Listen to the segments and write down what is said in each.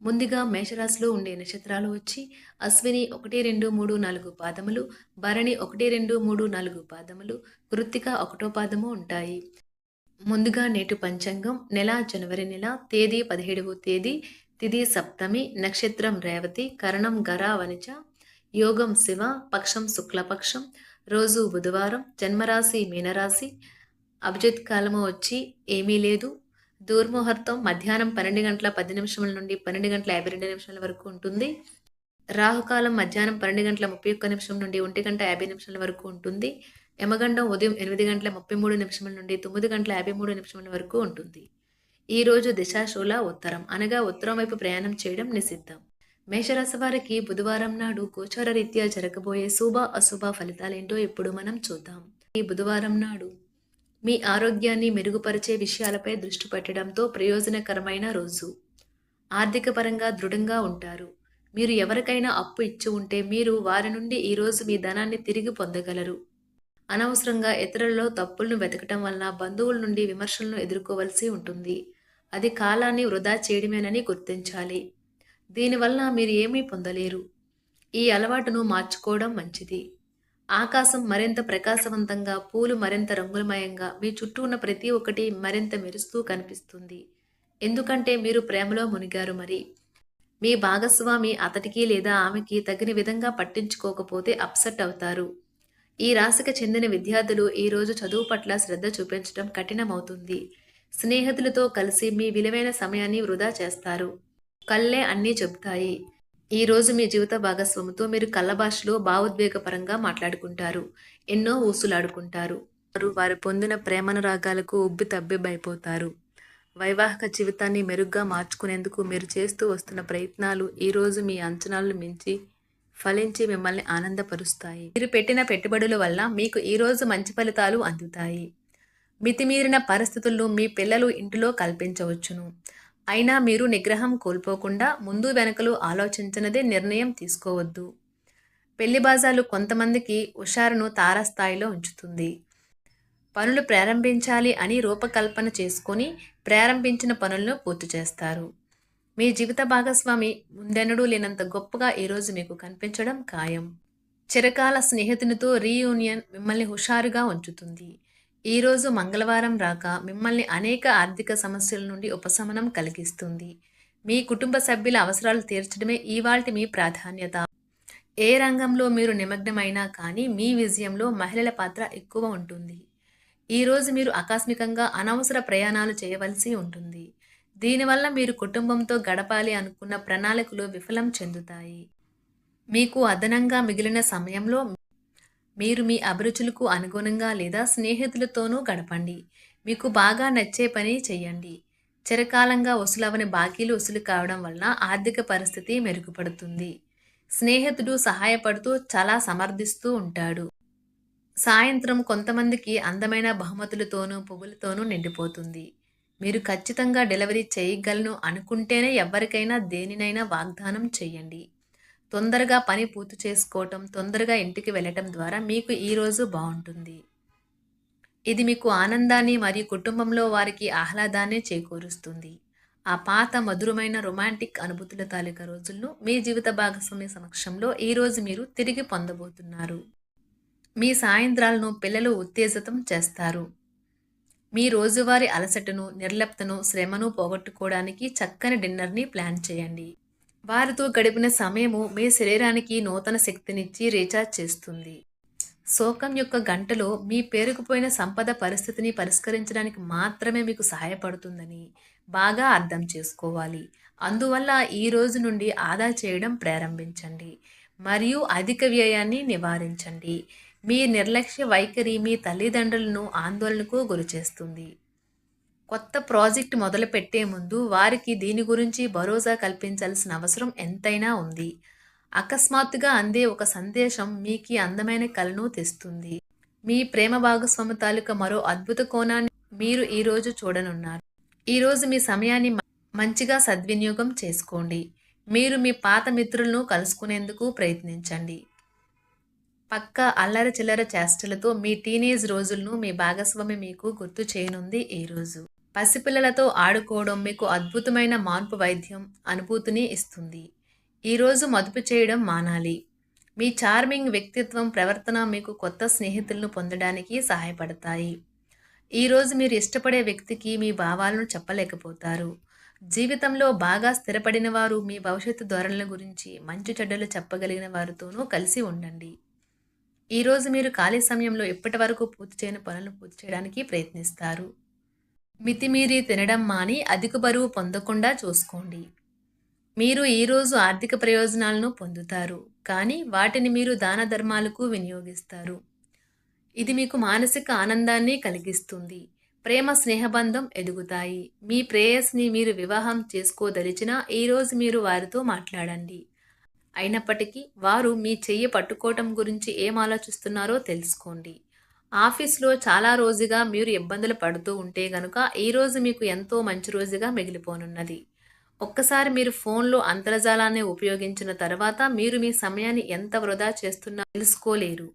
ముందుగా మేషరాశిలో ఉండే నక్షత్రాలు వచ్చి అశ్విని ఒకటి రెండు మూడు నాలుగు పాదములు భరణి ఒకటి రెండు మూడు నాలుగు పాదములు కృత్తిక ఒకటో పాదము ఉంటాయి. ముందుగా నేటి పంచాంగం నెల జనవరి నెల తేదీ పదిహేడవ తేదీ తిది సప్తమి నక్షత్రం రేవతి కరణం గర వనిచ యోగం శివ పక్షం శుక్లపక్షం రోజు బుధవారం జన్మరాశి మీనరాశి అభిజిత్ కాలము వచ్చి ఏమీ లేదు. దూర్ముహూర్తం మధ్యాహ్నం పన్నెండు గంటల పది నిమిషముల నుండి పన్నెండు గంటల యాభై రెండు నిమిషాల వరకు ఉంటుంది. రాహుకాలం మధ్యాహ్నం పన్నెండు గంటల ముప్పై ఒక్క నిమిషం నుండి ఒంటి గంట యాభై నిమిషాల వరకు ఉంటుంది. యమగండం ఉదయం ఎనిమిది గంటల ముప్పై మూడు నిమిషముల నుండి తొమ్మిది గంటల యాభై మూడు నిమిషముల వరకు ఉంటుంది. ఈ రోజు దిశాశూల ఉత్తరం. అనగా ఉత్తరం వైపు ప్రయాణం చేయడం నిషిద్ధం. మేషరాశి వారికి బుధవారం నాడు గోచార రీత్యా జరగబోయే శుభ అశుభ ఫలితాలేంటో ఇప్పుడు మనం చూద్దాం. ఈ బుధవారం నాడు మీ ఆరోగ్యాన్ని మెరుగుపరిచే విషయాలపై దృష్టి పెట్టడంతో ప్రయోజనకరమైన రోజు. ఆర్థిక పరంగా దృఢంగా ఉంటారు. మీరు ఎవరికైనా అప్పు ఇచ్చి ఉంటే మీరు వారి నుండి ఈరోజు మీ ధనాన్ని తిరిగి పొందగలరు. అనవసరంగా ఇతరులలో తప్పులను వెతకటం వలన బంధువుల నుండి విమర్శలను ఎదుర్కోవలసి ఉంటుంది. అది కాలాన్ని వృధా చేయడమేనని గుర్తించాలి. దీనివల్ల మీరు ఏమీ పొందలేరు. ఈ అలవాటును మార్చుకోవడం మంచిది. ఆకాశం మరింత ప్రకాశవంతంగా పూలు మరింత రంగులమయంగా మీ చుట్టూ ఉన్న ప్రతి ఒక్కటి మరింత మెరుస్తూ కనిపిస్తుంది. ఎందుకంటే మీరు ప్రేమలో మునిగారు మరి. మీ భాగస్వామి అతడికి లేదా ఆమెకి తగిన విధంగా పట్టించుకోకపోతే అప్సెట్ అవుతారు. ఈ రాశికి చెందిన విద్యార్థులు ఈరోజు చదువు పట్ల శ్రద్ధ చూపించడం కఠినమవుతుంది. స్నేహితులతో కలిసి మీ విలువైన సమయాన్ని వృధా చేస్తారు. కళ్ళే అన్నీ చెబుతాయి. ఈ రోజు మీ జీవిత భాగస్వామితో మీరు కళ్ళ భాషలో భావోద్వేగపరంగా మాట్లాడుకుంటారు. ఎన్నో ఊసులాడుకుంటారు. వారు వారు పొందిన ప్రేమనురాగాలకు ఉబ్బి తబ్బిబ్బైపోతారు. వైవాహిక జీవితాన్ని మెరుగ్గా మార్చుకునేందుకు మీరు చేస్తూ వస్తున్న ప్రయత్నాలు ఈరోజు మీ అంచనాలను మించి ఫలించి మిమ్మల్ని ఆనందపరుస్తాయి. మీరు పెట్టిన పెట్టుబడుల వల్ల మీకు ఈరోజు మంచి ఫలితాలు అందుతాయి. మితిమీరిన పరిస్థితుల్లో మీ పిల్లలు ఇంటిలో కల్పించవచ్చును. అయినా మీరు నిగ్రహం కోల్పోకుండా ముందు వెనకలు ఆలోచించినదే నిర్ణయం తీసుకోవద్దు. పెళ్ళి బాజాలు కొంతమందికి హుషారును తారస్థాయిలో ఉంచుతుంది. పనులు ప్రారంభించాలి అని రూపకల్పన చేసుకొని ప్రారంభించిన పనులను పూర్తి చేస్తారు. మీ జీవిత భాగస్వామి ముందెన్నడూ లేనంత గొప్పగా ఈరోజు మీకు కనిపించడం ఖాయం. చిరకాల స్నేహితునితో రీయూనియన్ మిమ్మల్ని హుషారుగా ఉంచుతుంది. ఈరోజు మంగళవారం రాక మిమ్మల్ని అనేక ఆర్థిక సమస్యల నుండి ఉపశమనం కలిగిస్తుంది. మీ కుటుంబ సభ్యుల అవసరాలు తీర్చడమే ఇవాల్టి మీ ప్రాధాన్యత. ఏ రంగంలో మీరు నిమగ్నమైనా కానీ మీ విజయంలో మహిళల పాత్ర ఎక్కువ ఉంటుంది. ఈరోజు మీరు ఆకస్మికంగా అనవసర ప్రయాణాలు చేయవలసి ఉంటుంది. దీనివల్ల మీరు కుటుంబంతో గడపాలి అనుకున్న ప్రణాళికలు విఫలం చెందుతాయి. మీకు అదనంగా మిగిలిన సమయంలో మీరు మీ అభిరుచులకు అనుగుణంగా లేదా స్నేహితులతోనూ గడపండి. మీకు బాగా నచ్చే పని చేయండి చిరకాలంగా వసూలవని బాకీలు వసూలు కావడం వలన ఆర్థిక పరిస్థితి మెరుగుపడుతుంది. స్నేహితుడు సహాయపడుతూ చాలా సమర్థిస్తూ ఉంటాడు. సాయంత్రం కొంతమందికి అందమైన బహుమతులతోనూ పువ్వులతోనూ నిండిపోతుంది. మీరు ఖచ్చితంగా డెలివరీ చేయగలను అనుకుంటేనే ఎవరికైనా దేనినైనా వాగ్దానం చేయండి తొందరగా పని పూర్తి చేసుకోవటం తొందరగా ఇంటికి వెళ్ళటం ద్వారా మీకు ఈరోజు బాగుంటుంది. ఇది మీకు ఆనందాన్ని మరియు కుటుంబంలో వారికి ఆహ్లాదాన్ని చేకూరుస్తుంది. ఆ పాత మధురమైన రొమాంటిక్ అనుభూతుల తాలూకా రోజులను మీ జీవిత భాగస్వామి సమక్షంలో ఈరోజు మీరు తిరిగి పొందబోతున్నారు. మీ సాయంత్రాలను పిల్లలు ఉత్తేజితం చేస్తారు. మీ రోజువారీ అలసటను నిర్లప్తను శ్రమను పోగొట్టుకోవడానికి చక్కని డిన్నర్ని ప్లాన్ చేయండి. వారితో గడిపిన సమయము మీ శరీరానికి నూతన శక్తినిచ్చి రీఛార్జ్ చేస్తుంది. శోకం యొక్క గంటలో మీ పేరుకుపోయిన సంపద పరిస్థితిని పరిష్కరించడానికి మాత్రమే మీకు సహాయపడుతుందని బాగా అర్థం చేసుకోవాలి. అందువల్ల ఈ రోజు నుండి ఆదా చేయడం ప్రారంభించండి. మరియు అధిక వ్యయాన్ని నివారించండి. మీ నిర్లక్ష్య వైఖరి మీ తల్లిదండ్రులను ఆందోళనకు గురిచేస్తుంది. కొత్త ప్రాజెక్ట్ మొదలుపెట్టే ముందు వారికి దీని గురించి భరోసా కల్పించాల్సిన అవసరం ఎంతైనా ఉంది. అకస్మాత్తుగా అందే ఒక సందేశం మీకు అందమైన కలను తెస్తుంది. మీ ప్రేమ భాగస్వామి తాలూకా మరో అద్భుత కోణాన్ని మీరు ఈరోజు చూడనున్నారు. ఈరోజు మీ సమయాన్ని మంచిగా సద్వినియోగం చేసుకోండి. మీరు మీ పాత మిత్రులను కలుసుకునేందుకు ప్రయత్నించండి. పక్క అల్లరి చిల్లర చేష్టలతో మీ టీనేజ్ రోజులను మీ భాగస్వామి మీకు గుర్తు చేయనుంది ఈ రోజు. పసిపిల్లలతో ఆడుకోవడం మీకు అద్భుతమైన మార్పు వైద్యం అనుభూతిని ఇస్తుంది. ఈరోజు మదుపు చేయడం మానాలి. మీ చార్మింగ్ వ్యక్తిత్వం ప్రవర్తన మీకు కొత్త స్నేహితులను పొందడానికి సహాయపడతాయి. ఈరోజు మీరు ఇష్టపడే వ్యక్తికి మీ భావాలను చెప్పలేకపోతారు. జీవితంలో బాగా స్థిరపడిన వారు మీ భవిష్యత్తు ధోరణుల గురించి మంచి చెడ్డలు చెప్పగలిగిన వారితోనూ కలిసి ఉండండి. ఈరోజు మీరు ఖాళీ సమయంలో ఇప్పటి వరకు పూర్తి చేయని పనులను పూర్తి చేయడానికి ప్రయత్నిస్తారు. మితిమీరి తినడం మాని అధిక బరువు పొందకుండా చూసుకోండి. మీరు ఈరోజు ఆర్థిక ప్రయోజనాలను పొందుతారు కానీ వాటిని మీరు దాన ధర్మాలకు వినియోగిస్తారు. ఇది మీకు మానసిక ఆనందాన్ని కలిగిస్తుంది. ప్రేమ స్నేహబంధం ఎదుగుతాయి. మీ ప్రేయస్ని మీరు వివాహం చేసుకోదలిచినా ఈరోజు మీరు వారితో మాట్లాడండి. అయినప్పటికీ వారు మీ చెయ్యి పట్టుకోవటం గురించి ఏం ఆలోచిస్తున్నారో తెలుసుకోండి. ఆఫీస్లో చాలా రోజుగా మీరు ఇబ్బందులు పడుతూ ఉంటే గనుక ఈరోజు మీకు ఎంతో మంచి రోజుగా మిగిలిపోనున్నది. ఒక్కసారి మీరు ఫోన్లో అంతర్జాలాన్ని ఉపయోగించిన తర్వాత మీరు మీ సమయాన్ని ఎంత వృధా చేస్తున్నా తెలుసుకోలేరు.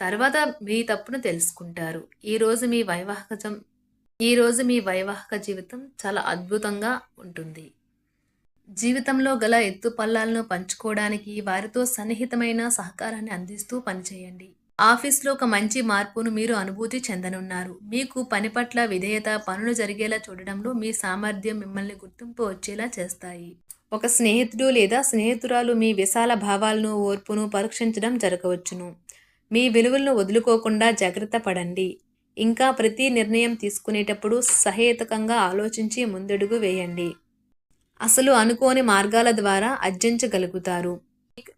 తర్వాత మీ తప్పును తెలుసుకుంటారు. ఈరోజు మీ వైవాహికజం ఈరోజు మీ వైవాహిక జీవితం చాలా అద్భుతంగా ఉంటుంది. జీవితంలో గల ఎత్తుపల్లాలను పంచుకోవడానికి వారితో సన్నిహితమైన సహకారాన్ని అందిస్తూ పనిచేయండి. ఆఫీస్లో ఒక మంచి మార్పును మీరు అనుభూతి చెందనున్నారు. మీకు పని పట్ల విధేయత పనులు జరిగేలా చూడడంలో మీ సామర్థ్యం మిమ్మల్ని గుర్తింపు వచ్చేలా చేస్తాయి. ఒక స్నేహితుడు లేదా స్నేహితురాలు మీ విశాల భావాలను ఓర్పును పరీక్షించడం జరగవచ్చును. మీ విలువలను వదులుకోకుండా జాగ్రత్త పడండి. ఇంకా ప్రతి నిర్ణయం తీసుకునేటప్పుడు సహేతుకంగా ఆలోచించి ముందడుగు వేయండి. అసలు అనుకోని మార్గాల ద్వారా అర్జించగలుగుతారు.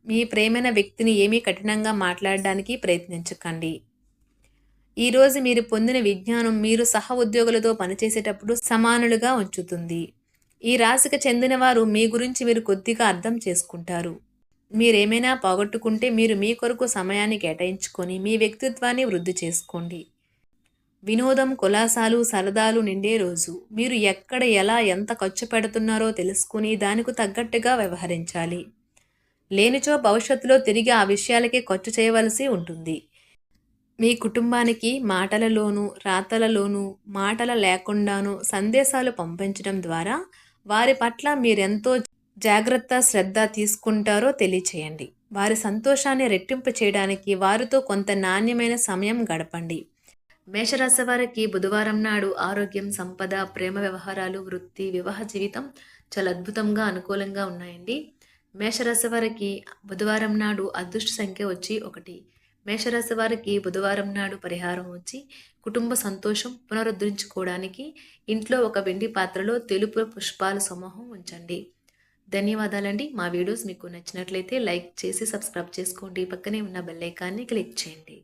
మీ ప్రేమైన వ్యక్తిని ఏమీ కఠినంగా మాట్లాడడానికి ప్రయత్నించకండి. ఈరోజు మీరు పొందిన విజ్ఞానం మీరు సహ ఉద్యోగులతో పనిచేసేటప్పుడు సమానులుగా ఉంచుతుంది. ఈ రాశికి చెందిన వారు మీ గురించి మీరు కొద్దిగా అర్థం చేసుకుంటారు. మీరేమైనా పోగొట్టుకుంటే మీరు మీ కొరకు సమయాన్ని కేటాయించుకొని మీ వ్యక్తిత్వాన్ని వృద్ధి చేసుకోండి. వినోదం కులాసాలు సరదాలు నిండే రోజు. మీరు ఎక్కడ ఎలా ఎంత ఖర్చు పెడుతున్నారో తెలుసుకుని దానికి తగ్గట్టుగా వ్యవహరించాలి. లేనిచో భవిష్యత్తులో తిరిగి ఆ విషయాలకే ఖర్చు చేయవలసి ఉంటుంది. మీ కుటుంబానికి మాటలలోనూ రాతలలోనూ మాటల లేకుండానూ సందేశాలు పంపించడం ద్వారా వారి పట్ల మీరెంతో జాగ్రత్త శ్రద్ధ తీసుకుంటారో తెలియచేయండి. వారి సంతోషాన్ని రెట్టింపు చేయడానికి వారితో కొంత నాణ్యమైన సమయం గడపండి. మేషరాశి వారికి బుధవారం నాడు ఆరోగ్యం సంపద ప్రేమ వ్యవహారాలు వృత్తి వివాహ జీవితం చాలా అద్భుతంగా అనుకూలంగా ఉన్నాయండి. మేషరాశి వారికి బుధవారం నాడు అదృష్ట సంఖ్య వచ్చి ఒకటి. మేషరాశి వారికి బుధవారం నాడు పరిహారం వచ్చి కుటుంబ సంతోషం పునరుద్ధరించుకోవడానికి ఇంట్లో ఒక వెండి పాత్రలో తెలుపు పుష్పాల సమూహం ఉంచండి. ధన్యవాదాలండి. మా వీడియోస్ మీకు నచ్చినట్లయితే లైక్ చేసి సబ్స్క్రైబ్ చేసుకోండి. పక్కనే ఉన్న బెల్ ఐకాన్ని క్లిక్ చేయండి.